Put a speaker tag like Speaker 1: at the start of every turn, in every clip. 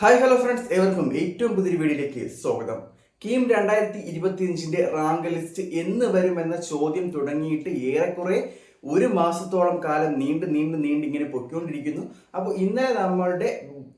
Speaker 1: Hi hello friends ഏവർക്കും ഏറ്റവും പുതിയ വീഡിയോയിലേക്ക് സ്വാഗതം. കീം രണ്ടായിരത്തി ഇരുപത്തിയഞ്ചിന്റെ റാങ്ക് ലിസ്റ്റ് എന്ന് വരുമെന്ന ചോദ്യം തുടങ്ങിയിട്ട് ഏറെക്കുറെ ഒരു മാസത്തോളം കാലം നീണ്ട് നീണ്ട് നീണ്ട് ഇങ്ങനെ പൊയ്ക്കൊണ്ടിരിക്കുന്നു. അപ്പോൾ ഇന്നലെ നമ്മളുടെ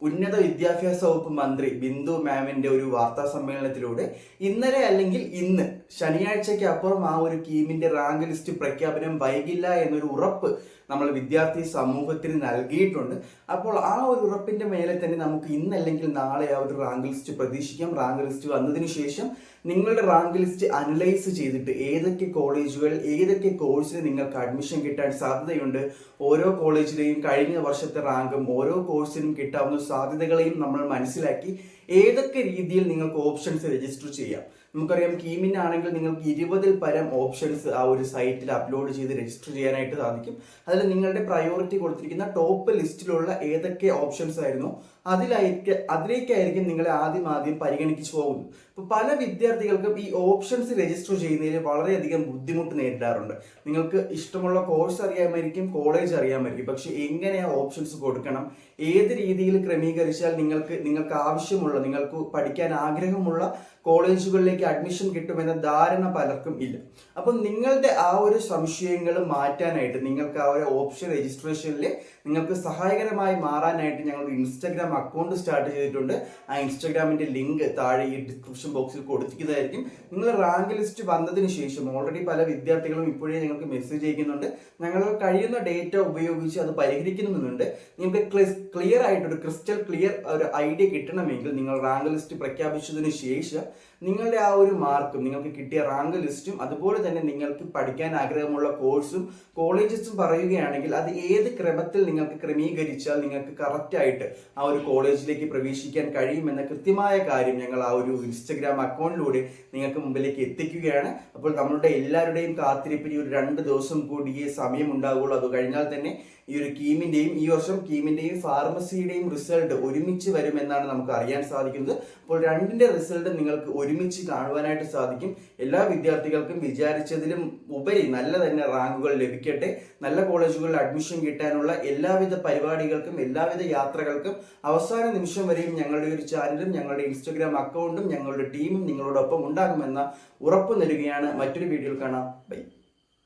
Speaker 1: ഉന്നത വിദ്യാഭ്യാസ വകുപ്പ് മന്ത്രി ബിന്ദു മാമിന്റെ ഒരു വാർത്താ സമ്മേളനത്തിലൂടെ ഇന്നലെ അല്ലെങ്കിൽ ഇന്ന് ശനിയാഴ്ചയ്ക്ക് അപ്പുറം ആ ഒരു കീമിന്റെ റാങ്ക് ലിസ്റ്റ് പ്രഖ്യാപനം വൈകില്ല എന്നൊരു ഉറപ്പ് നമ്മൾ വിദ്യാർത്ഥി സമൂഹത്തിന് നൽകിയിട്ടുണ്ട്. അപ്പോൾ ആ ഒരു ഉറപ്പിന്റെ മേലെ തന്നെ നമുക്ക് ഇന്നല്ലെങ്കിൽ നാളെ ആ ഒരു റാങ്ക് ലിസ്റ്റ് പ്രതീക്ഷിക്കാം. റാങ്ക് ലിസ്റ്റ് വന്നതിന് ശേഷം നിങ്ങളുടെ റാങ്ക് ലിസ്റ്റ് അനലൈസ് ചെയ്തിട്ട് ഏതൊക്കെ കോളേജുകൾ ഏതൊക്കെ കോഴ്സിന് നിങ്ങൾക്ക് അഡ്മിഷൻ കിട്ടാൻ സാധ്യതയുണ്ട്. ഓരോ കോളേജിലെയും കഴിഞ്ഞ വർഷത്തെ റാങ്കും ഓരോ കോഴ്സിനും കിട്ടാവുന്ന സാധ്യതകളെയും നമ്മൾ മനസ്സിലാക്കി ഏതൊക്കെ രീതിയിൽ നിങ്ങൾക്ക് ഓപ്ഷൻസ് രജിസ്റ്റർ ചെയ്യാം. നമുക്കറിയാം കീമിനാണെങ്കിൽ നിങ്ങൾക്ക് ഇരുപതിൽ പരം ഓപ്ഷൻസ് ആ ഒരു സൈറ്റിൽ അപ്ലോഡ് ചെയ്ത് രജിസ്റ്റർ ചെയ്യാനായിട്ട് സാധിക്കും. അതിൽ നിങ്ങളുടെ പ്രയോറിറ്റി കൊടുത്തിരിക്കുന്ന ടോപ്പ് ലിസ്റ്റിലുള്ള ഏതൊക്കെ ഓപ്ഷൻസ് ആയിരുന്നു അതിലായിരിക്കും അതിലേക്കായിരിക്കും നിങ്ങളെ ആദ്യം ആദ്യം പരിഗണിച്ചു പോകുന്നത്. ഇപ്പോൾ പല വിദ്യാർത്ഥികൾക്കും ഈ ഓപ്ഷൻസ് രജിസ്റ്റർ ചെയ്യുന്നതിൽ വളരെയധികം ബുദ്ധിമുട്ട് നേരിടാറുണ്ട്. നിങ്ങൾക്ക് ഇഷ്ടമുള്ള കോഴ്സ് അറിയാമായിരിക്കും കോളേജ് അറിയാമായിരിക്കും. പക്ഷെ എങ്ങനെ ആ ഓപ്ഷൻസ് കൊടുക്കണം ഏത് രീതിയിൽ ക്രമീകരിച്ചാൽ നിങ്ങൾക്ക് നിങ്ങൾക്ക് ആവശ്യമുള്ള നിങ്ങൾക്ക് പഠിക്കാൻ ആഗ്രഹമുള്ള കോളേജുകളിലേക്ക് അഡ്മിഷൻ കിട്ടുമെന്ന ധാരണ പലർക്കും ഇല്ല. അപ്പം നിങ്ങളുടെ ആ ഒരു സംശയങ്ങൾ മാറ്റാനായിട്ട് നിങ്ങൾക്ക് ആ ഒരു ഓപ്ഷൻ രജിസ്ട്രേഷനിൽ നിങ്ങൾക്ക് സഹായകരമായി മാറാനായിട്ട് ഞങ്ങൾ ഇൻസ്റ്റാഗ്രാം അക്കൗണ്ട് സ്റ്റാർട്ട് ചെയ്തിട്ടുണ്ട്. ആ ഇൻസ്റ്റാഗ്രാമിന്റെ ലിങ്ക് താഴെ ഈ ഡിസ്ക്രിപ്ഷൻ ബോക്സിൽ കൊടുത്തിരിക്കുന്നതായിരിക്കും. നിങ്ങൾ റാങ്ക് ലിസ്റ്റ് വന്നതിന് ശേഷം ഓൾറെഡി പല വിദ്യാർത്ഥികളും ഇപ്പോഴേ ഞങ്ങൾക്ക് മെസ്സേജ് അയക്കുന്നുണ്ട്. ഞങ്ങൾ കഴിയുന്ന ഡേറ്റ ഉപയോഗിച്ച് അത് പരിഹരിക്കുന്നുണ്ട് നിങ്ങൾക്ക് ക്ലിയർ ആയിട്ട് ഒരു ക്രിസ്റ്റൽ ക്ലിയർ ഒരു ഐഡിയ കിട്ടണമെങ്കിൽ നിങ്ങൾ റാങ്ക് ലിസ്റ്റ് പ്രഖ്യാപിച്ചതിന് ശേഷം നിങ്ങളുടെ ആ ഒരു മാർക്കും നിങ്ങൾക്ക് കിട്ടിയ റാങ്ക് ലിസ്റ്റും അതുപോലെ തന്നെ നിങ്ങൾക്ക് പഠിക്കാൻ ആഗ്രഹമുള്ള കോഴ്സും കോളേജസും പറയുകയാണെങ്കിൽ അത് ഏത് ക്രമത്തിൽ നിങ്ങൾക്ക് ക്രമീകരിച്ചാൽ നിങ്ങൾക്ക് കറക്റ്റായിട്ട് ആ ഒരു കോളേജിലേക്ക് പ്രവേശിക്കാൻ കഴിയുമെന്ന കൃത്യമായ കാര്യം ഞങ്ങൾ ആ ഒരു ഇൻസ്റ്റഗ്രാം അക്കൗണ്ടിലൂടെ നിങ്ങൾക്ക് മുമ്പിലേക്ക് എത്തിക്കുകയാണ്. അപ്പോൾ നമ്മളുടെ എല്ലാവരുടെയും കാത്തിരിപ്പിന് ഒരു രണ്ട് ദിവസം കൂടിയേ സമയം ഉണ്ടാവുകയുള്ളൂ. അത് കഴിഞ്ഞാൽ തന്നെ ഈ ഒരു കീമിന്റെയും ഈ വർഷം കീമിന്റെയും ഫാർമസിയുടെയും റിസൾട്ട് ഒരുമിച്ച് വരുമെന്നാണ് നമുക്ക് അറിയാൻ സാധിക്കുന്നത്. അപ്പോൾ രണ്ടിന്റെ റിസൾട്ട് നിങ്ങൾക്ക് ഒരുമിച്ച് കാണുവാനായിട്ട് സാധിക്കും. എല്ലാ വിദ്യാർത്ഥികൾക്കും വിചാരിച്ചതിലും ഉപരി നല്ല തന്നെ റാങ്കുകൾ ലഭിക്കട്ടെ. നല്ല കോളേജുകളിൽ അഡ്മിഷൻ കിട്ടാനുള്ള എല്ലാവിധ പരിപാടികൾക്കും എല്ലാവിധ യാത്രകൾക്കും അവസാന നിമിഷം വരെയും ഞങ്ങളുടെ ഒരു ചാനലും ഞങ്ങളുടെ ഇൻസ്റ്റഗ്രാം അക്കൗണ്ടും ഞങ്ങളുടെ ടീമും നിങ്ങളോടൊപ്പം ഉണ്ടാകുമെന്ന ഉറപ്പ് നൽകുകയാണ് മറ്റൊരു വീഡിയോയിൽ കാണാം. ബൈ.